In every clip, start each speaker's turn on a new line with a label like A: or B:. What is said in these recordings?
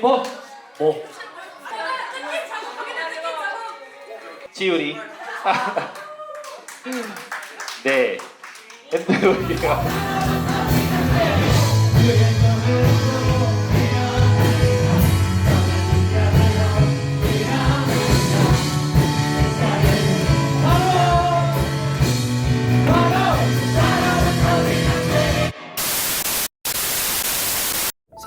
A: 바위바위보 뭐 지율이. 네. 엔드로이가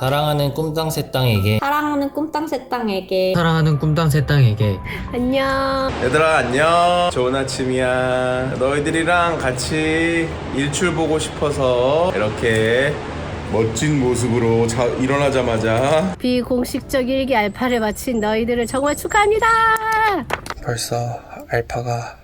B: 사랑하는 꿈땅새 땅에게.
C: 사랑하는 꿈땅새 땅에게.
D: 사랑하는 꿈땅새 땅에게.
C: 안녕.
E: 얘들아 안녕. 좋은 아침이야. 너희들이랑 같이 일출 보고 싶어서 이렇게 멋진 모습으로 자, 일어나자마자.
F: 비공식적 일기 알파를 마친 너희들을 정말 축하합니다.
G: 벌써 알파가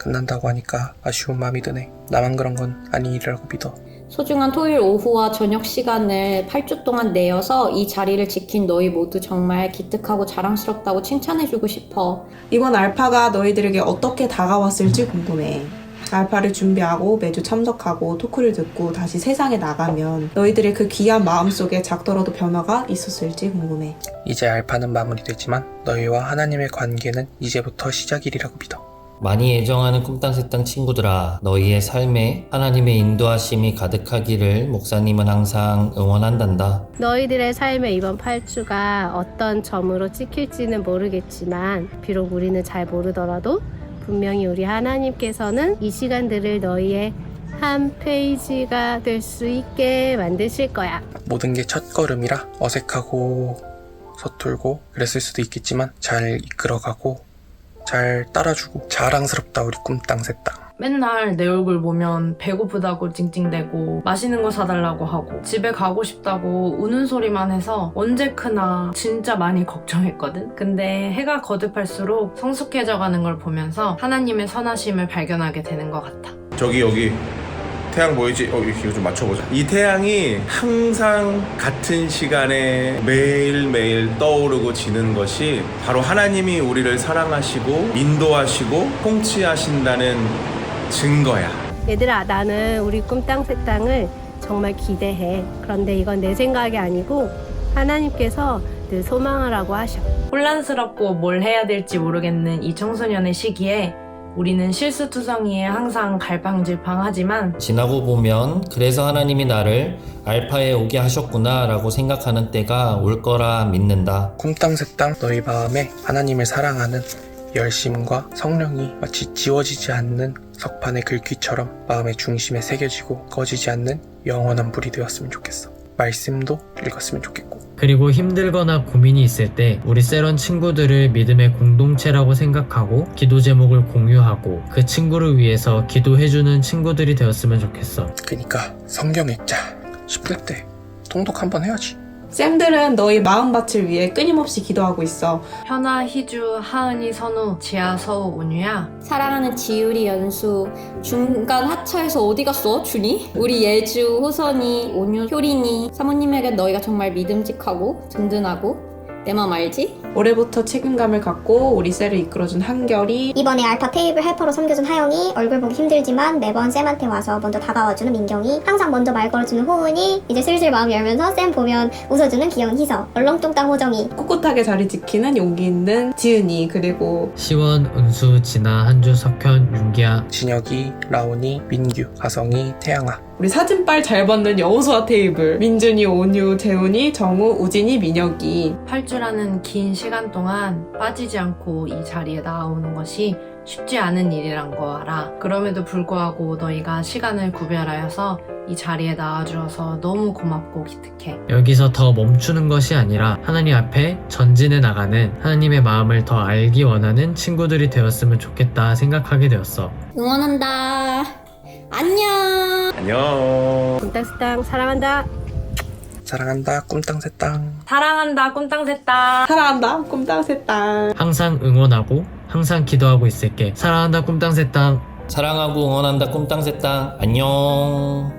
G: 끝난다고 하니까 아쉬운 마음이 드네. 나만 그런 건 아니라고 믿어.
C: 소중한 토요일 오후와 저녁 시간을 8주 동안 내어서 이 자리를 지킨 너희 모두 정말 기특하고 자랑스럽다고 칭찬해주고 싶어.
H: 이번 알파가 너희들에게 어떻게 다가왔을지 궁금해. 알파를 준비하고 매주 참석하고 토크를 듣고 다시 세상에 나가면 너희들의 그 귀한 마음 속에 작더라도 변화가 있었을지 궁금해.
G: 이제 알파는 마무리됐지만 너희와 하나님의 관계는 이제부터 시작이라고 믿어.
B: 많이 애정하는 꿈땅새 땅 친구들아 너희의 삶에 하나님의 인도하심이 가득하기를 목사님은 항상 응원한단다
F: 너희들의 삶의 이번 8주가 어떤 점으로 찍힐지는 모르겠지만 비록 우리는 잘 모르더라도 분명히 우리 하나님께서는 이 시간들을 너희의 한 페이지가 될 수 있게 만드실 거야.
G: 모든 게 첫걸음이라 어색하고 서툴고 그랬을 수도 있겠지만 잘 이끌어가고 잘 따라주고 자랑스럽다 우리 꿈땅 새 땅.
I: 맨날 내 얼굴 보면 배고프다고 찡찡대고 맛있는 거 사달라고 하고 집에 가고 싶다고 우는 소리만 해서 언제 크나 진짜 많이 걱정했거든. 근데 해가 거듭할수록 성숙해져 가는 걸 보면서 하나님의 선하심을 발견하게 되는 것 같아.
E: 저기 여기 태양 보이지? 어 이거 좀 맞춰보자 이 태양이 항상 같은 시간에 매일매일 떠오르고 지는 것이 바로 하나님이 우리를 사랑하시고 인도하시고 통치하신다는 증거야
F: 얘들아, 나는 우리 꿈땅 새 땅을 정말 기대해. 그런데 이건 내 생각이 아니고 하나님께서 늘 소망하라고 하셔.
I: 혼란스럽고 뭘 해야 될지 모르겠는 이 청소년의 시기에 우리는 실수투성이에 항상 갈팡질팡하지만
B: 지나고 보면 그래서 하나님이 나를 알파에 오게 하셨구나 라고 생각하는 때가 올 거라 믿는다
G: 꿈땅새 땅 너희 마음에 하나님을 사랑하는 열심과 성령이 마치 지워지지 않는 석판의 글귀처럼 마음의 중심에 새겨지고 꺼지지 않는 영원한 불이 되었으면 좋겠어. 말씀도 읽었으면 좋겠고.
D: 그리고 힘들거나 고민이 있을 때 우리 세런 친구들을 믿음의 공동체라고 생각하고 기도 제목을 공유하고 그 친구를 위해서 기도해주는 친구들이 되었으면 좋겠어.
G: 그니까 성경 읽자 싶을 때 통독 한번 해야지.
H: 쌤들은 너희 마음밭을 위해 끊임없이 기도하고 있어.
I: 현아, 희주, 하은이, 선우, 지아, 서우, 온유야.
C: 사랑하는 지율이, 연수, 중간 하차에서 어디 갔어, 준이? 우리 예주, 호선이, 온유, 효린이, 사모님에게 너희가 정말 믿음직하고 든든하고 내 맘 알지?
H: 올해부터 책임감을 갖고 우리 셀을 이끌어준 한결이
J: 이번에 알파 테이블 헬퍼로 섬겨준 하영이 얼굴 보기 힘들지만 매번 쌤한테 와서 먼저 다가와주는 민경이 항상 먼저 말 걸어주는 호은이 이제 슬슬 마음 열면서 쌤 보면 웃어주는 귀여운 희서 얼렁뚱땅 호정이.
H: 꿋꿋하게 자리 지키는 용기 있는 지은이 그리고
D: 시원, 은수, 진아, 한주, 석현, 윤기야,
G: 진혁이, 라온이, 민규, 가성이, 태양아
H: 우리 사진빨 잘 받는 여호수아 테이블 민준이, 온유, 재훈이, 정우, 우진이, 민혁이
I: 8주라는 긴 시간 동안 빠지지 않고 이 자리에 나오는 것이 쉽지 않은 일이란 거 알아. 그럼에도 불구하고 너희가 시간을 구별하여서 이 자리에 나와주어서 너무 고맙고 기특해.
D: 여기서 더 멈추는 것이 아니라 하나님 앞에 전진해 나가는 하나님의 마음을 더 알기 원하는 친구들이 되었으면 좋겠다 생각하게 되었어.
C: 응원한다. 안녕.
E: 안녕.
F: 꿈땅스땅 사랑한다.
G: 사랑한다 꿈땅새땅
I: 사랑한다, 꿈땅새땅.
H: 사랑한다 꿈땅새땅
D: 항상 응원하고 항상 기도하고 있을게. 사랑한다 꿈땅새 땅.
B: 사랑하고 응원한다 꿈땅새 땅 안녕